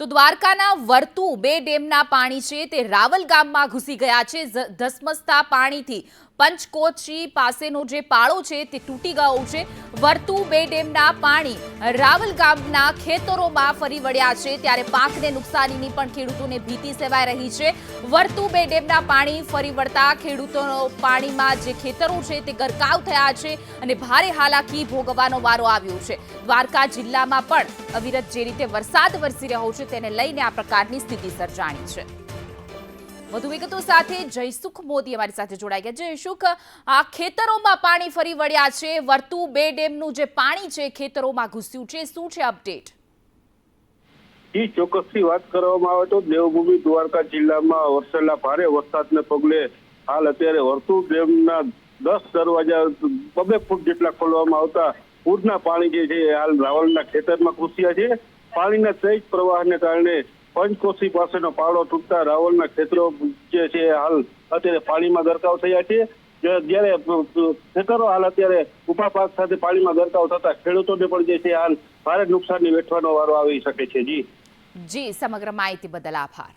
તો દ્વારકાના વર્તુ બે ડેમના પાણી છે તે રાવલ ગામમાં ઘૂસી ગયા છે. ધસમસતા પાણીથી પંચકોચી પાસેનો જે પાળો છે તે તૂટી ગયો છે. વર્તુ બે ડેમના પાણી રાવલ ગામના ખેતરોમાં ફરી વળ્યા છે. ત્યારે પાકને નુકસાનીની પણ ખેડૂતોને ભીતિ સેવાઈ રહી છે. વર્તુ બે ડેમના પાણી ફરી વળતા ખેડૂતોનો પાણીમાં જે ખેતરો છે તે ગરકાવ થયા છે અને ભારે હાલાકી ભોગવવાનો વારો આવ્યો છે. દ્વારકા જિલ્લામાં પણ અવિરત જે રીતે વરસાદ વરસી રહ્યો છે તેને લઈને આ પ્રકારની સ્થિતિ સર્જાણી છે. વધુ વિગતો સાથે જયસુખ મોદી અમારી સાથે જોડાઈ ગયા. જયસુખ, આ ખેતરોમાં પાણી ફરી વળ્યા છે. વર્તુ બે ડેમનું જે પાણી છે ખેતરોમાં ઘૂસ્યું છે. શું છે અપડેટ? ઈ ચોક્કસથી વાત કરવામાં આવે તો દેવભૂમિ દ્વારકા જિલ્લામાં વરસેલા ભારે વરસાદને પગલે હાલ અત્યારે વર્તુળ ડેમના દસ દરવાજા બબે ફૂટ જેટલા ખોલવામાં આવતા પૂરના પાણી જે છે હાલ રાવલના ખેતરમાં ઘૂસ્યા છે. પાણીના તેજ પ્રવાહને કારણે પંચકોશી પાસેનો પાળો તૂટતા રાવલના ખેતરો જે છે હાલ અત્યારે પાણીમાં ગરકાવ થયા છે. જ્યારે ખેતરો હાલ અત્યારે ઊભા પાક સાથે પાણીમાં ગરકાવ થતા ખેડૂતોને પણ જે છે હાલ ભારે નુકસાનની વેઠવાનો વારો આવી શકે છે. જી. જી, સમગ્ર માહિતી બદલ આભાર.